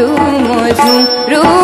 রু মধু রু